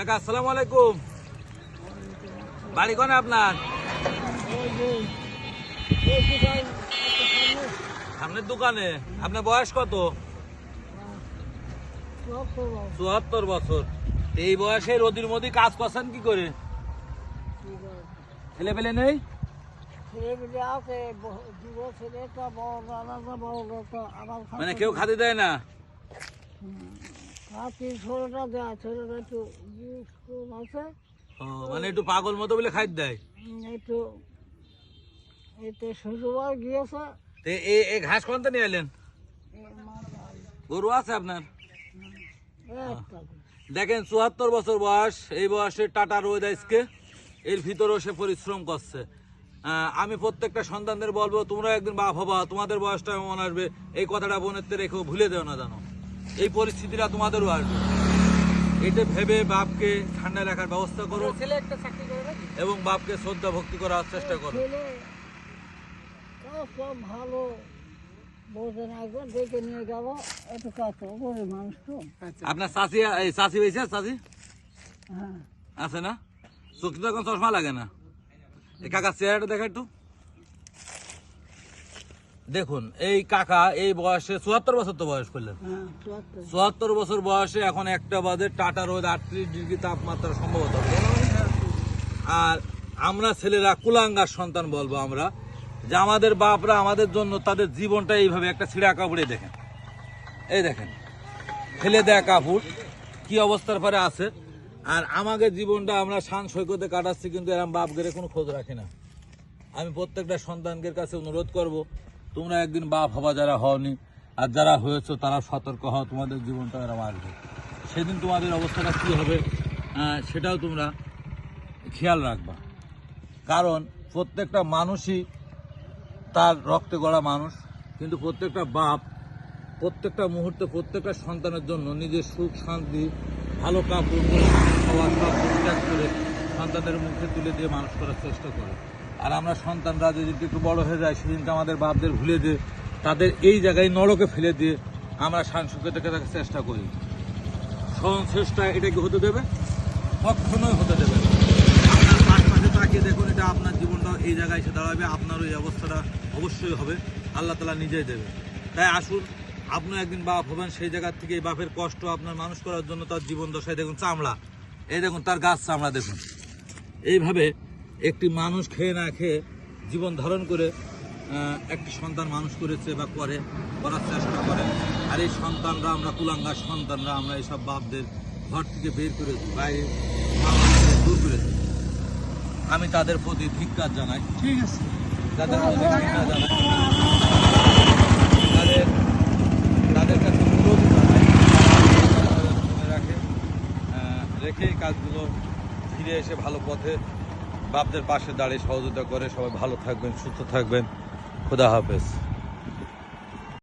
কাকা, আসসালামু আলাইকুম। বাড়ি কোন আপনার? সামনের দোকানে। আপনার বয়স কত? চুয়াত্তর বছর। এই বয়সে রোদির মধ্যে কাজ করছেন কি করে? ছেলে পেলে নেই? মানে কেউ খাতে দেয় না? মানে একটু পাগল মতো বলে খাইতে দেয়? উম, একটু এতে শ্বশুরবার গিয়েছে। তে এ- এ ঘাস নিয়ে এলেন? গরু আছে আপনার? দেখেন চুয়াত্তর বছর বয়স এই বয়সে টাটা রোদ আজকে এর ভিতরেও সে পরিশ্রম করছে। আমি প্রত্যেকটা সন্তানদের বলব তোমরা একদিন বাপ হবা তোমাদের বয়সটা এমন আসবে। এই কথাটা বোনেরতে রেখেও ভুলে দেও না জানো। এই পরিস্থিতিটা তোমাদেরও আসবে। এটা ভেবে বাপকে ঠান্ডায় রাখার ব্যবস্থা করো ছেলে একটা চাকরি করে নাকি? এবং বাপকে শ্রদ্ধা ভক্তি করার চেষ্টা করো। সব ভালো। বোঝে না একবার দেখে নিয়ে গেল এত কাজ মানুষ তো। আপনার চাষি এই চাষি হয়েছে চাষি হ্যাঁ। আছে না? চোখে তো এখন চশমা লাগে না। এই কাকা চেহারাটা দেখা একটু। দেখুন এই কাকা এই বয়সে চুয়াত্তর বছর তো বয়স করলেন। হ্যাঁ চুয়াত্তর। বছর বয়সে এখন একটা বাজে টাটা রোদ আটত্রিশ ডিগ্রি তাপমাত্রা সম্ভবত। আর আমরা ছেলেরা কুলাঙ্গার সন্তান বলব আমরা যে আমাদের বাপরা আমাদের জন্য তাদের জীবনটা এইভাবে একটা ছিঁড়া কাপড়ে দেখেন। এই দেখেন ফেলে দেয়া কাপড় কি অবস্থার পরে আছে। আর আমাকে জীবনটা আমরা শান সৈকতে কাটাচ্ছি কিন্তু এরম বাপ গেলে কোনো খোঁজ রাখি না। আমি প্রত্যেকটা সন্তানদের কাছে অনুরোধ করব তোমরা একদিন বাপ হবা যারা হওনি আর যারা হয়েছে, তারা সতর্ক হও, তোমাদের জীবনটা এরম আসবে সেদিন তোমাদের অবস্থাটা কী হবে? সেটাও তোমরা খেয়াল রাখবা। কারণ প্রত্যেকটা মানুষই তার রক্তে গড়া মানুষ, কিন্তু প্রত্যেকটা বাপ, প্রত্যেকটা মুহূর্তে প্রত্যেকটা সন্তানের জন্য নিজের সুখ, শান্তি, ভালো কাপড় খাওয়া, সব ঠিকঠাক করে সন্তানের মুখে তুলে দিয়ে মানুষ করার চেষ্টা করে। আর আমরা সন্তানরা যদি একটু বড় হয়ে যায় সেদিনকে আমাদের বাপদের ভুলে দিয়ে তাদের এই জায়গায় নরকে ফেলে দিয়ে আমরা সাংসুকে থেকে থাকার চেষ্টা করি। চেষ্টা এটা কি হতে দেবে? কখনোই হতে দেবে না। আপনার পাশে পাশে তাকিয়ে দেখুন, এটা আপনার জীবনটা এই জায়গায় এসে দাঁড়াবে, আপনার ওই অবস্থাটা অবশ্যই হবে, আল্লাহ তালা নিজেই দেবে। তাই আসুন আপনি একদিন বাপ হবেন, সেই জায়গার থেকে এই বাপের কষ্ট আপনার মানুষ করার জন্য তার জীবন দশায় দেখুন চামড়া। এই দেখুন, তার গাছ চামড়া দেখুন। এইভাবে একটি মানুষ খেয়ে না খেয়ে জীবন ধারণ করে একটি সন্তান মানুষ করেছে বা করে করার চেষ্টা করে। আর এই সন্তানরা আমরা কুলাঙ্গার সন্তানরা আমরা এইসব বাপদের ঘর থেকে বের করে দিই, বাইরে দূর করে দিই। আমি তাদের প্রতি ধিক্কার জানাই। ঠিক আছে। তাদের প্রতি ধিক্কার জানাই। তাদের তাদের কাছে অনুরোধ জানাই। রাখে রেখে এই কাজগুলো ফিরে এসে ভালো পথে বাপদের পাশে দাঁড়িয়ে সহযোগিতা করে সবাই ভালো থাকবেন সুস্থ থাকবেন। খুদা হাফেজ।